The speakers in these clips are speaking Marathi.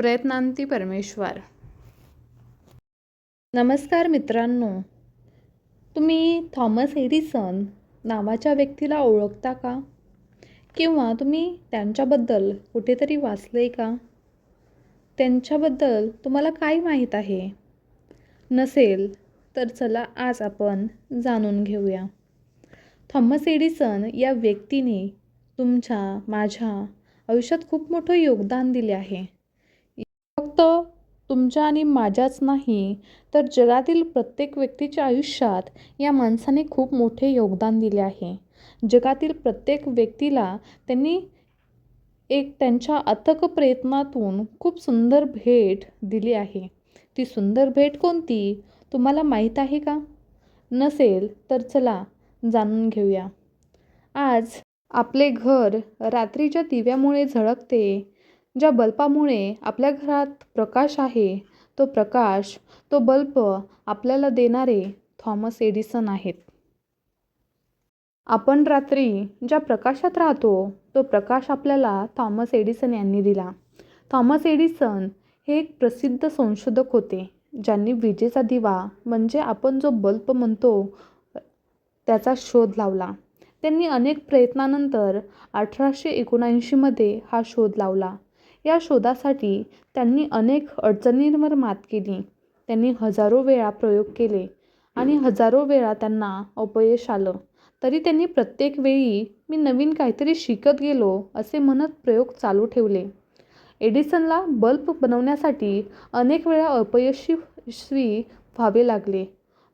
प्रयत्नांती परमेश्वर. नमस्कार मित्रांनो. तुम्ही थॉमस एडिसन नावाच्या व्यक्तीला ओळखता का? किंवा तुम्ही त्यांच्याबद्दल कुठेतरी वाचले का? त्यांच्याबद्दल तुम्हाला काय माहीत आहे? नसेल तर चला आज आपण जाणून घेऊया. थॉमस एडिसन या व्यक्तीने तुमच्या माझ्या आयुष्यात खूप मोठं योगदान दिले आहे. फक्त तुमच्या आणि माझ्याच नाही तर जगातील प्रत्येक व्यक्तीच्या आयुष्यात या माणसाने खूप मोठे योगदान दिले आहे. जगातील प्रत्येक व्यक्तीला त्यांनी एक त्यांच्या अथक प्रयत्नातून खूप सुंदर भेट दिली आहे. ती सुंदर भेट कोणती? तुम्हाला माहीत आहे का? नसेल तर चला जाणून घेऊया. आज आपले घर रात्रीच्या दिव्यामुळे झळकते. ज्या बल्पामुळे आपल्या घरात प्रकाश आहे तो प्रकाश तो बल्ब आपल्याला देणारे थॉमस एडिसन आहेत. आपण रात्री ज्या प्रकाशात राहतो तो प्रकाश आपल्याला थॉमस एडिसन यांनी दिला. थॉमस एडिसन हे एक प्रसिद्ध संशोधक होते ज्यांनी विजेचा दिवा म्हणजे आपण जो बल्ब म्हणतो त्याचा शोध लावला. त्यांनी अनेक प्रयत्नानंतर अठराशे एकोणऐंशीमध्ये हा शोध लावला. या शोधासाठी त्यांनी अनेक अडचणींवर मात केली. त्यांनी हजारो वेळा प्रयोग केले आणि हजारो वेळा त्यांना अपयश आलं. तरी त्यांनी प्रत्येक वेळी मी नवीन काहीतरी शिकत गेलो असे म्हणत प्रयोग चालू ठेवले. एडिसनला बल्ब बनवण्यासाठी अनेक वेळा अपयशस्वी व्हावे लागले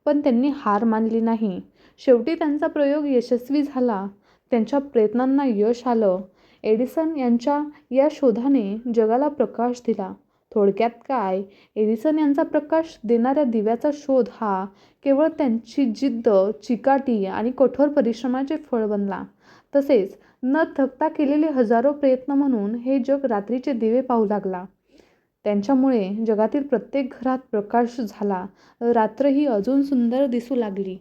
पण त्यांनी हार मानली नाही. शेवटी त्यांचा प्रयोग यशस्वी झाला. त्यांच्या प्रयत्नांना यश आलं. एडिसन यांच्या या शोधाने जगाला प्रकाश दिला. थोडक्यात काय? एडिसन यांचा प्रकाश देणाऱ्या दिव्याचा शोध हा केवळ त्यांची जिद्द चिकाटी आणि कठोर परिश्रमाचे फळ बनला. तसेच न थकता केलेले हजारो प्रयत्न म्हणून हे जग रात्रीचे दिवे पाहू लागला. त्यांच्यामुळे जगातील प्रत्येक घरात प्रकाश झाला. रात्र ही अजून सुंदर दिसू लागली.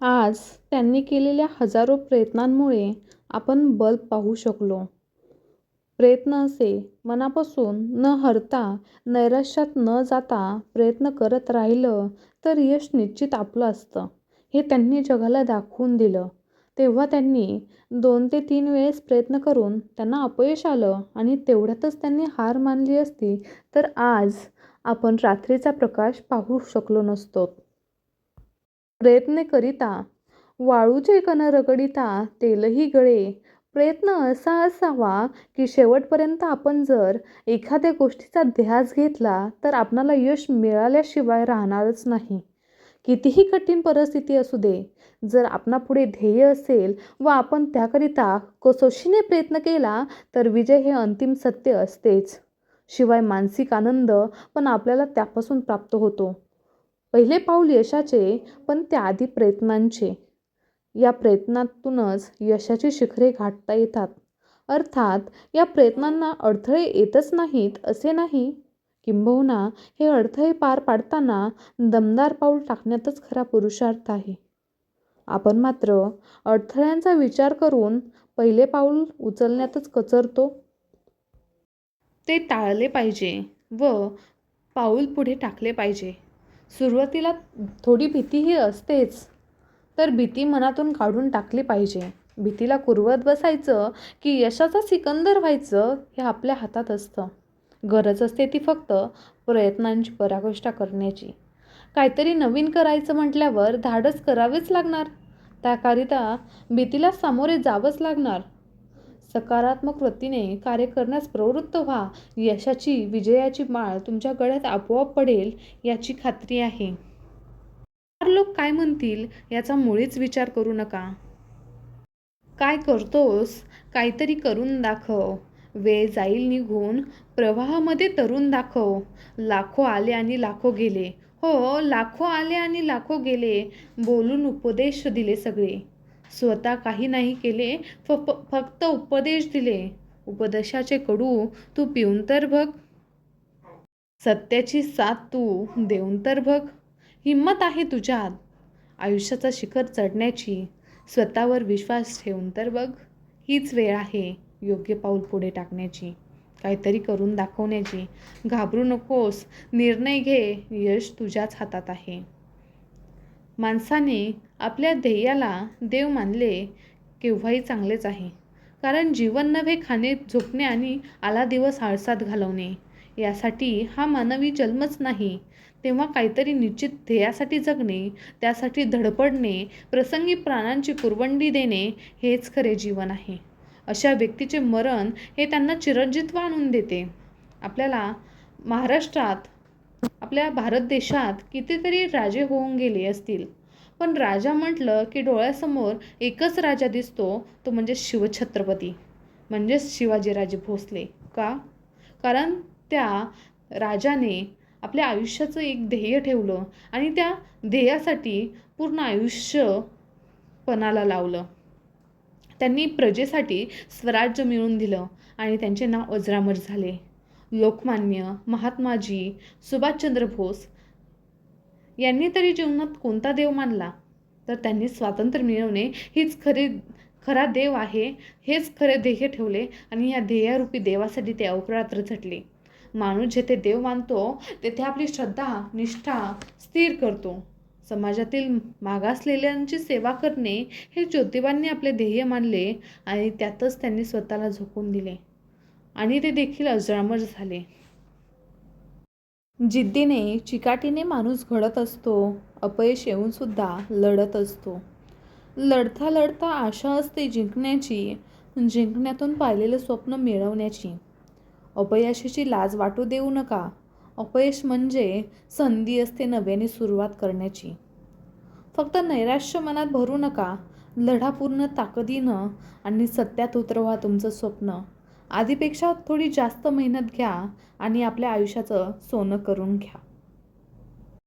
आज त्यांनी केलेल्या हजारो प्रयत्नांमुळे आपण बल्ब पाहू शकलो. प्रयत्न असे मनापासून न हरता नैराश्यात न जाता प्रयत्न करत राहिलं तर यश निश्चित आपलं असतं. हे त्यांनी जगाला दाखवून दिलं. तेव्हा त्यांनी दोन ते तीन वेळेस प्रयत्न करून त्यांना अपयश आलं आणि तेवढ्यातच त्यांनी हार मानली असती तर आज आपण रात्रीचा प्रकाश पाहू शकलो नसतो. प्रयत्न करिता वाळूचे कण रगडिता तेलही गळे. प्रयत्न असा असावा की शेवटपर्यंत आपण जर एखाद्या गोष्टीचा ध्यास घेतला तर आपणाला यश मिळाल्याशिवाय राहणारच नाही. कितीही कठीण परिस्थिती असू दे जर आपणापुढे ध्येय असेल व आपण त्याकरिता कसोशीने प्रयत्न केला तर विजय हे अंतिम सत्य असतेच. शिवाय मानसिक आनंद पण आपल्याला त्यापासून प्राप्त होतो. पहिले पाऊल यशाचे पण त्याआधी प्रयत्नांचे. या प्रयत्नातूनच यशाची शिखरे गाठता येतात. अर्थात या प्रयत्नांना अडथळे येतच नाहीत असे नाही? किंबहुना हे अडथळे पार पाडताना दमदार पाऊल टाकण्यातच खरा पुरुषार्थ आहे. आपण मात्र अडथळ्यांचा विचार करून पहिले पाऊल उचलण्यातच कचरतो. ते टाळले पाहिजे व पाऊल पुढे टाकले पाहिजे. सुरुवातीला थोडी भीतीही असतेच. तर भीती मनातून काढून टाकली पाहिजे. भीतीला कुरवत बसायचं की यशाचा सिकंदर व्हायचं हे आपल्या हातात असतं. गरज असते ती फक्त प्रयत्नांची परागोष्ठा करण्याची. काहीतरी नवीन करायचं म्हटल्यावर धाडस करावेच लागणार. त्याकरिता भीतीला सामोरे जावंच लागणार. सकारात्मक वृत्तीने कार्य करण्यास प्रवृत्त व्हा. यशाची विजयाची माळ तुमच्या गळ्यात आपोआप पडेल याची खात्री आहे. लोक काय म्हणतील याचा मुळीच विचार करू नका. काय करतोस? काहीतरी करून दाखव. वेळ जाईल निघून प्रवाहामध्ये तरुण दाखव. लाखो आले आणि लाखो गेले. हो लाखो आले आणि लाखो गेले. बोलून उपदेश दिले सगळे. स्वतः काही नाही केले फ फक्त उपदेश दिले. उपदेशाचे कडू तू पिऊन तर बघ. सत्याची साथ तू देऊन तर बघ. हिंमत आहे तुझ्यात. आयुष्याचा शिखर चढण्याची स्वतःवर विश्वास ठेवून तर बघ हीच वेळ आहे योग्य पाऊल पुढे टाकण्याची. काहीतरी करून दाखवण्याची. घाबरू नकोस निर्णय घे यश तुझ्याच हातात आहे. माणसाने आपल्या ध्येयाला देव मानले केव्हाही चांगलेच आहे. कारण जीवन नव्हे खाणे झोपणे आणि आला दिवस आळसात घालवणे. यासाठी हा मानवी जन्मच नाही. तेव्हा काहीतरी निश्चित ध्येयासाठी जगणे त्यासाठी धडपडणे प्रसंगी प्राणांची कुरवंडी देणे हेच खरे जीवन आहे. अशा व्यक्तीचे मरण हे त्यांना चिरंजीत्व आणून देते. आपल्याला महाराष्ट्रात आपल्या भारत देशात कितीतरी राजे होऊन गेले असतील. पण राजा म्हटलं की डोळ्यासमोर एकच राजा दिसतो तो म्हणजे शिवछत्रपती. म्हणजेच शिवाजीराजे भोसले. का? कारण त्या राजाने आपल्या आयुष्याचं एक ध्येय ठेवलं आणि त्या ध्येयासाठी पूर्ण आयुष्य पणाला लावलं. त्यांनी प्रजेसाठी स्वराज्य मिळवून दिलं आणि त्यांचे नाव अजरामर झाले. लोकमान्य महात्माजी सुभाषचंद्र बोस यांनी तरी जीवनात कोणता देव मानला? तर त्यांनी स्वातंत्र्य मिळवणे हीच खरी खरा देव आहे हेच खरे ध्येय ठेवले आणि या ध्येयारूपी देवासाठी ते अवरात्र झटले माणूस जेथे देव मानतो तेथे आपली श्रद्धा निष्ठा स्थिर करतो. समाजातील मागासलेल्यांची सेवा करणे हे ज्योतिबांनी आपले ध्येय मानले आणि त्यातच त्यांनी स्वतःला झोकून दिले. आणि ते देखील अजरामर झाले. जिद्दीने चिकाटीने माणूस घडत असतो अपयश येऊनसुद्धा लढत असतो. लढता लढता आशा असते जिंकण्याची जिंकण्यातून पाहिलेलं स्वप्न मिळवण्याची. अपयशाची लाज वाटू देऊ नका. अपयश म्हणजे संधी असते नव्याने सुरुवात करण्याची. फक्त नैराश्य मनात भरू नका. लढा पूर्ण ताकदीनं आणि सत्यात उतरवा तुमचं स्वप्न. आधीपेक्षा थोडी जास्त मेहनत घ्या आणि आपल्या आयुष्याचं सोनं करून घ्या.